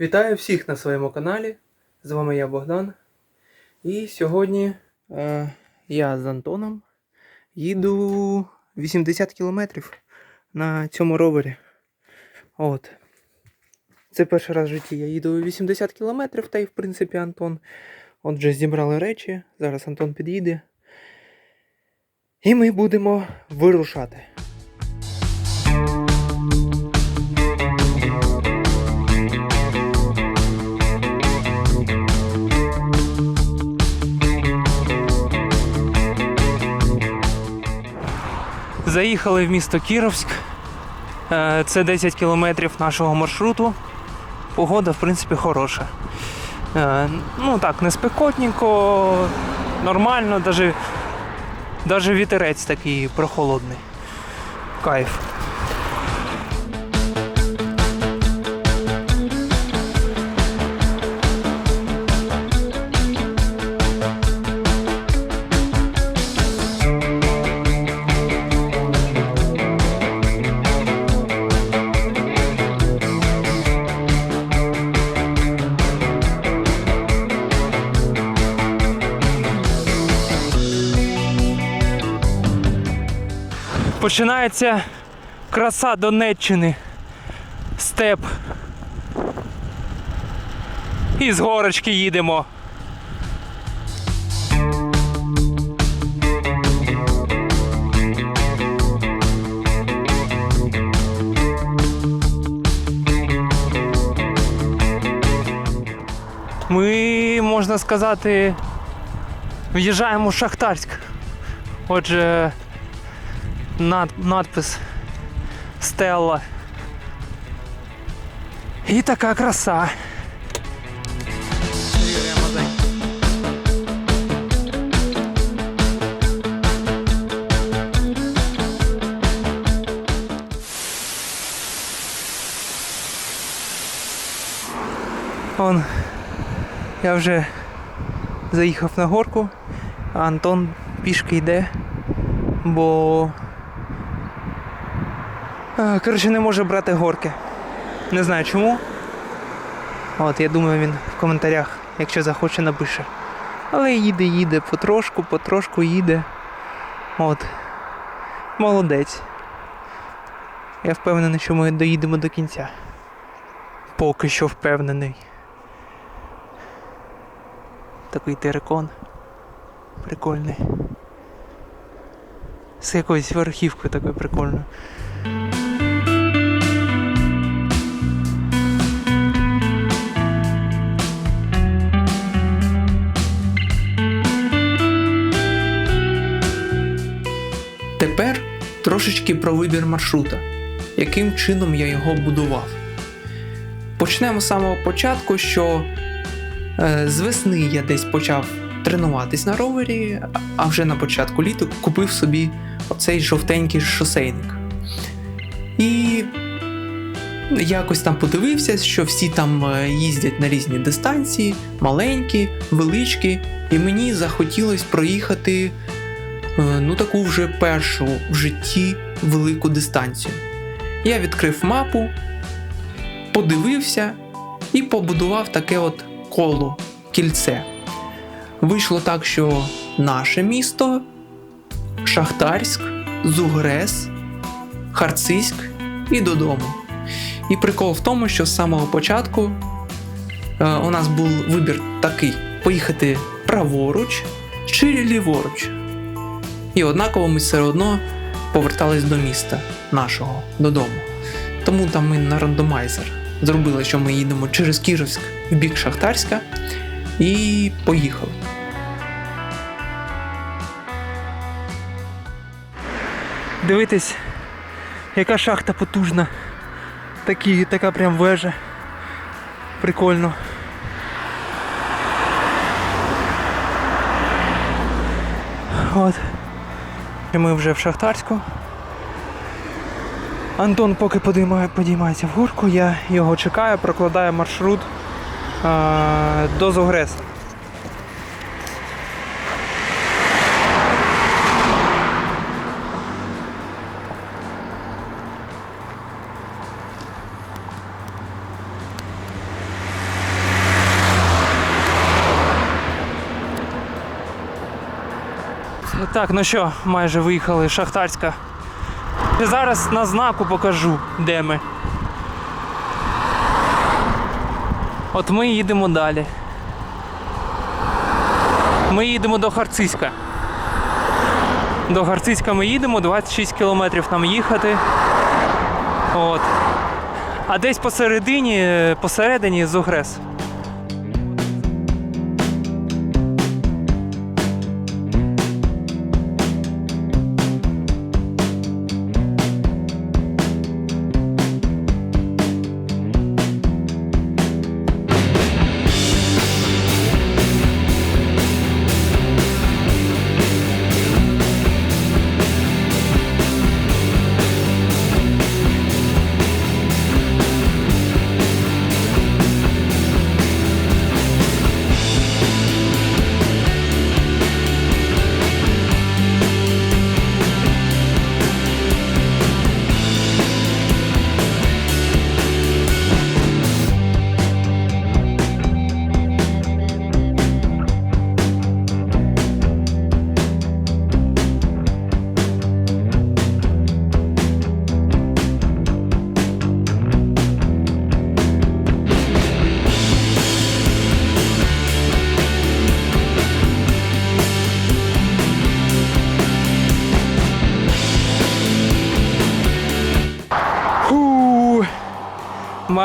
Вітаю всіх на своєму каналі. З вами я Богдан. І сьогодні е, я з Антоном їду 80 кілометрів на цьому ровері. От. Це перший раз в житті я їду 80 кілометрів, та й в принципі Антон. Отже, зібрали речі. Зараз Антон під'їде. І ми будемо вирушати. Заїхали в місто Кіровськ. Е, Це 10 кілометрів нашого маршруту. Погода, в принципі, хороша. Е, Ну так, не спекотненько, нормально, навіть, навіть вітерець такий прохолодний. Кайф. Починається краса Донеччини. Степ. І з горочки їдемо. Ми, можна сказати, в'їжджаємо в Шахтарськ. Отже, над, надпис Стелла. І така краса. Он, я вже заїхав на горку, а Антон пішки йде, бо Коротше, не може брати горки. Не знаю чому. От, я думаю, він в коментарях, якщо захоче, напише. Але їде, їде, потрошку, потрошку їде. От. Молодець. Я впевнений, що ми доїдемо до кінця. Поки що впевнений. Такий терикон. Прикольний. З якоюсь верхівкою такою прикольною. Трошечки про вибір маршрута, яким чином я його будував. Почнемо з самого початку, що е, з весни я десь почав тренуватись на ровері, а вже на початку літа купив собі оцей жовтенький шосейник. І якось там подивився, що всі там е, їздять на різні дистанції, маленькі, величкі, і мені захотілося проїхати ну таку вже першу в житті велику дистанцію. Я відкрив мапу, подивився і побудував таке от коло, кільце. Вийшло так, що наше місто, Шахтарськ, Зугрес, Харциськ і додому. І прикол в тому, що з самого початку е, у нас був вибір такий: поїхати праворуч чи ліворуч. І однаково ми все одно повертались до міста нашого додому. Тому там ми на рандомайзер зробили, що ми їдемо через Кіровськ в бік Шахтарська і поїхали. Дивитись, яка шахта потужна. Такі, така прям вежа. Прикольно. От. І ми вже в Шахтарську. Антон поки подіймає, подіймається в горку, я його чекаю, прокладаю маршрут а, до Зогреса. Так, ну що, майже виїхали Шахтарська. І зараз на знаку покажу, де ми. От ми їдемо далі. Ми їдемо до Харциська. До Харциська ми їдемо, 26 кілометрів нам їхати. От. А десь посередині, посередині Зугрес.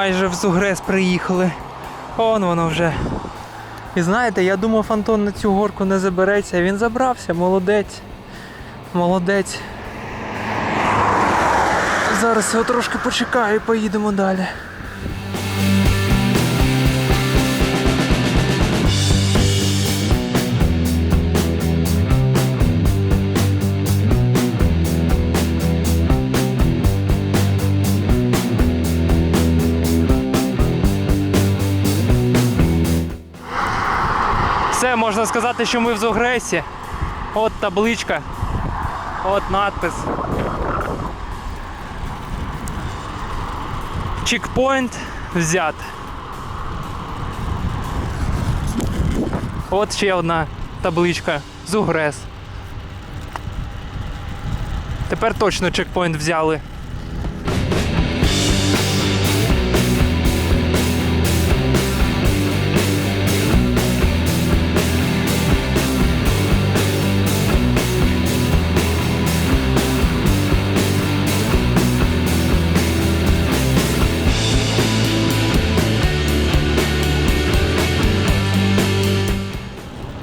Майже в Зугрес приїхали. Он воно вже. І знаєте, я думав, Антон на цю горку не забереться, він забрався, молодець. Молодець. Зараз його трошки почекаю і поїдемо далі. Можна сказати, що ми в Зугресі. От табличка. От надпис. Чекпоінт взят. От ще одна табличка. Зугрес. Тепер точно чекпоінт взяли.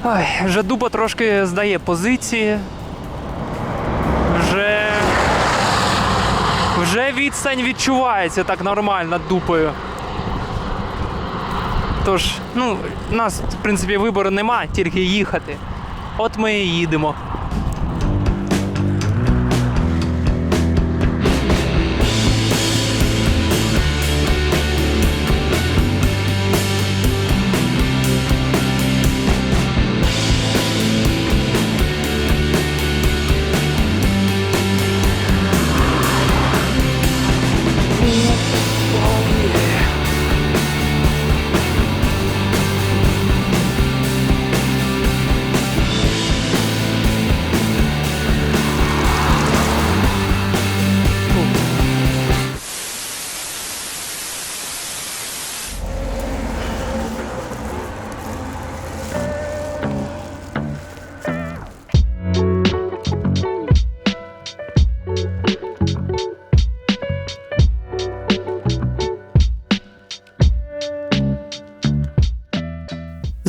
Ой, вже дуба трошки здає позиції. Вже. Вже відстань відчувається так нормально дупою. Тож, ну, у нас, в принципі, вибору нема, тільки їхати. От ми і їдемо.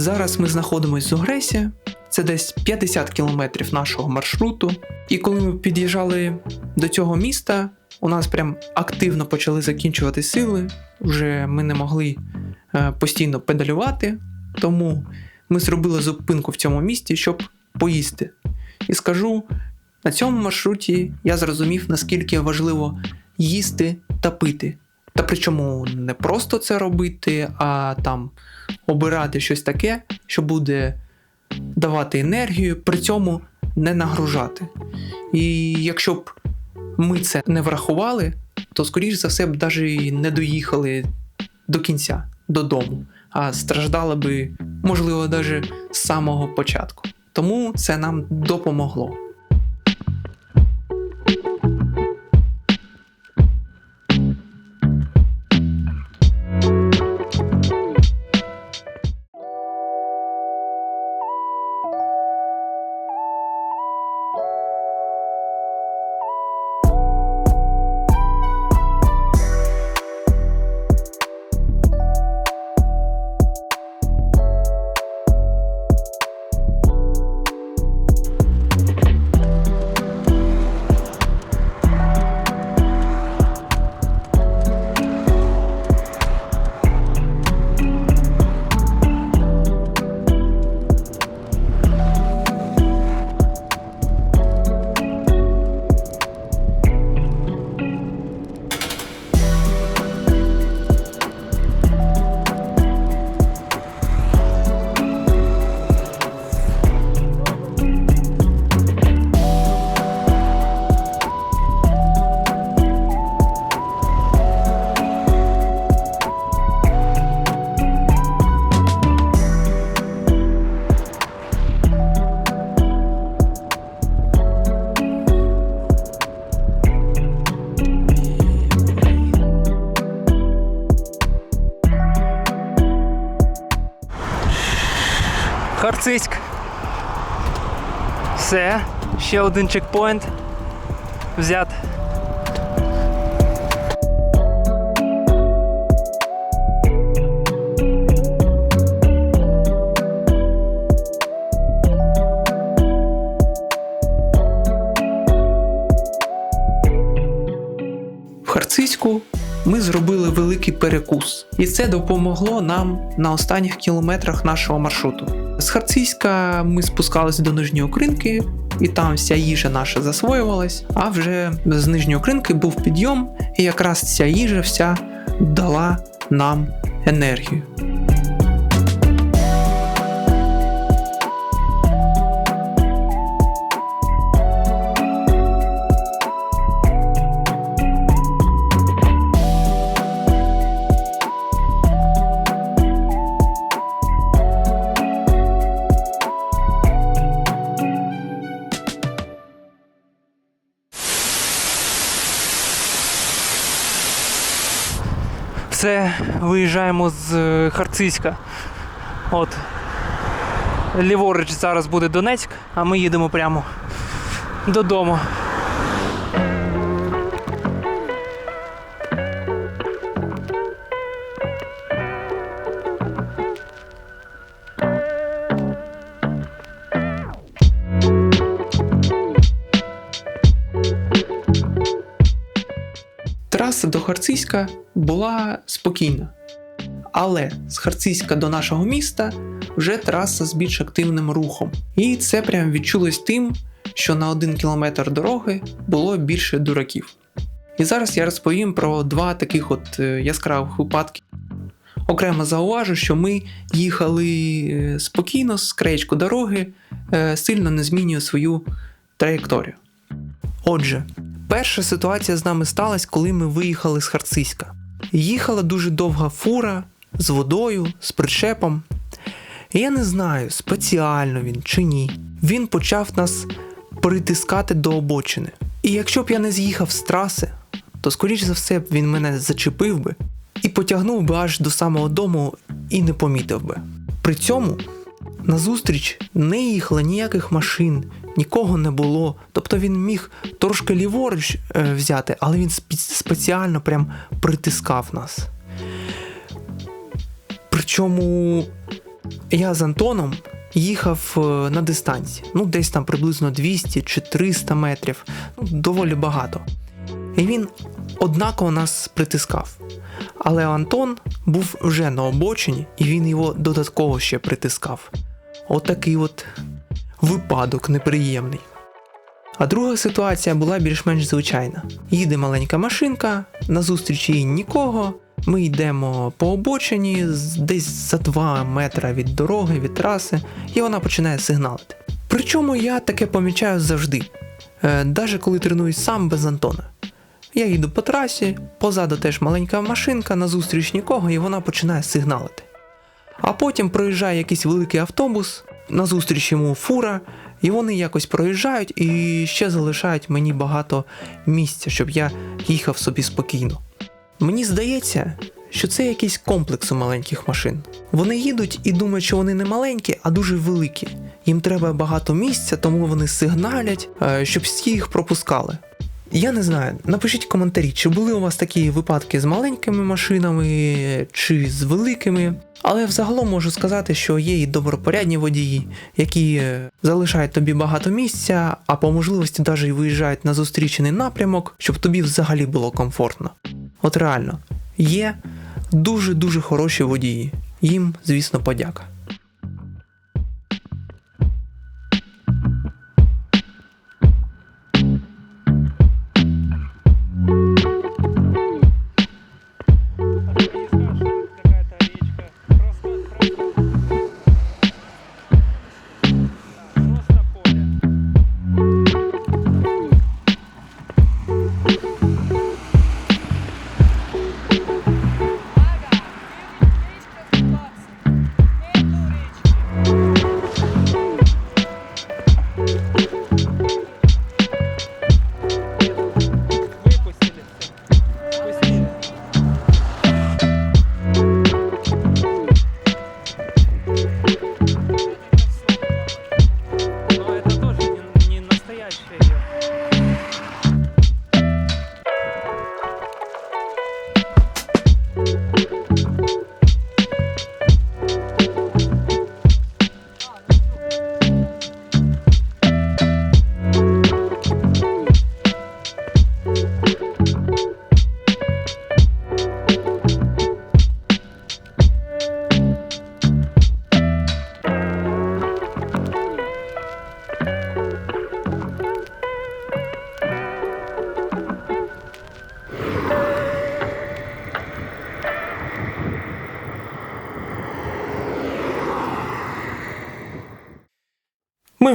Зараз ми знаходимося в Зугресі, це десь 50 кілометрів нашого маршруту. І коли ми під'їжджали до цього міста, у нас прям активно почали закінчувати сили. Вже ми не могли е, постійно педалювати, тому ми зробили зупинку в цьому місті, щоб поїсти. І скажу, на цьому маршруті я зрозумів, наскільки важливо їсти та пити. Та причому не просто це робити, а там обирати щось таке, що буде давати енергію, при цьому не нагружати. І якщо б ми це не врахували, то скоріш за все б навіть не доїхали до кінця додому, а страждали би, можливо, навіть з самого початку. тому це нам допомогло. Харциськ. Все, ще один чекпоінт. Взят. Харциську ми зробили великий перекус, і це допомогло нам на останніх кілометрах нашого маршруту. З Харцизька ми спускалися до нижньої Окринки, і там вся їжа наша засвоювалась. А вже з нижньої Окринки був підйом, і якраз ця їжа вся дала нам енергію. Все, виїжджаємо з е, Харциська. От. Ліворуч зараз буде Донецьк, а ми їдемо прямо додому. Траса до Харциська була спокійна. Але з Харциська до нашого міста вже траса з більш активним рухом. І це прям відчулось тим, що на один кілометр дороги було більше дураків. І зараз я розповім про два таких от е, яскравих випадки. Окремо зауважу, що ми їхали е, спокійно з краєчку дороги, е, сильно не змінює свою траєкторію. Отже, перша ситуація з нами сталася, коли ми виїхали з Харциська. Їхала дуже довга фура з водою, з причепом. Я не знаю, спеціально він чи ні. Він почав нас притискати до обочини. І якщо б я не з'їхав з траси, то скоріш за все він мене зачепив би і потягнув би аж до самого дому і не помітив би. При цьому назустріч не їхало ніяких машин, нікого не було. Тобто він міг трошки ліворуч е, взяти, але він спеціально прям притискав нас. Причому я з Антоном їхав е, на дистанції, ну десь там приблизно 200 чи 300 метрів, ну, доволі багато. І він однаково нас притискав. Але Антон був вже на обочині, і він його додатково ще притискав. Отакий от випадок неприємний. А друга ситуація була більш-менш звичайна. Їде маленька машинка, назустріч їй нікого. Ми йдемо по обочині десь за 2 метра від дороги, від траси, і вона починає сигналити. Причому я таке помічаю завжди, е, навіть коли тренуюсь сам без Антона. Я їду по трасі, позаду теж маленька машинка, назустріч нікого, і вона починає сигналити. А потім проїжджає якийсь великий автобус, назустріч йому фура, і вони якось проїжджають і ще залишають мені багато місця, щоб я їхав собі спокійно. Мені здається, що це якийсь комплекс у маленьких машин. Вони їдуть і думають, що вони не маленькі, а дуже великі. Їм треба багато місця, тому вони сигналять, е, щоб всі їх пропускали. Я не знаю, напишіть коментарі, чи були у вас такі випадки з маленькими машинами чи з великими. Але взагалом можу сказати, що є і добропорядні водії, які е, залишають тобі багато місця, а по можливості навіть і виїжджають на зустрічений напрямок, щоб тобі взагалі було комфортно. От реально, є дуже-дуже хороші водії. Їм, звісно, подяка.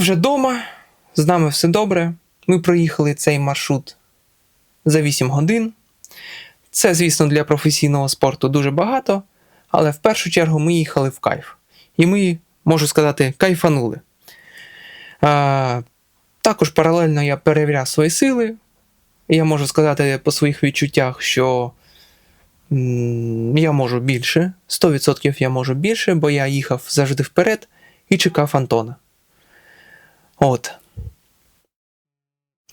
Вже вдома, з нами все добре. Ми проїхали цей маршрут за 8 годин. Це, звісно, для професійного спорту дуже багато, але в першу чергу ми їхали в кайф. І ми, можу сказати, кайфанули. А, також паралельно я перевіряв свої сили. І я можу сказати по своїх відчуттях, що я можу більше, 100% я можу більше, бо я їхав завжди вперед і чекав Антона. От.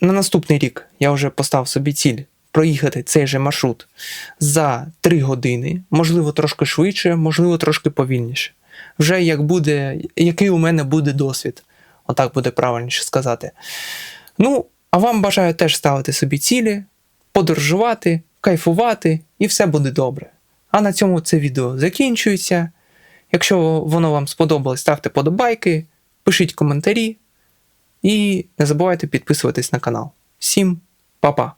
На наступний рік я вже поставив собі ціль проїхати цей же маршрут за 3 години, можливо, трошки швидше, можливо, трошки повільніше. Вже як буде, який у мене буде досвід. Отак буде правильніше сказати. Ну, а вам бажаю теж ставити собі цілі, подорожувати, кайфувати, і все буде добре. А на цьому це відео закінчується. Якщо воно вам сподобалось, ставте подобайки, пишіть коментарі. І не забувайте підписуватись на канал. Всім па-па!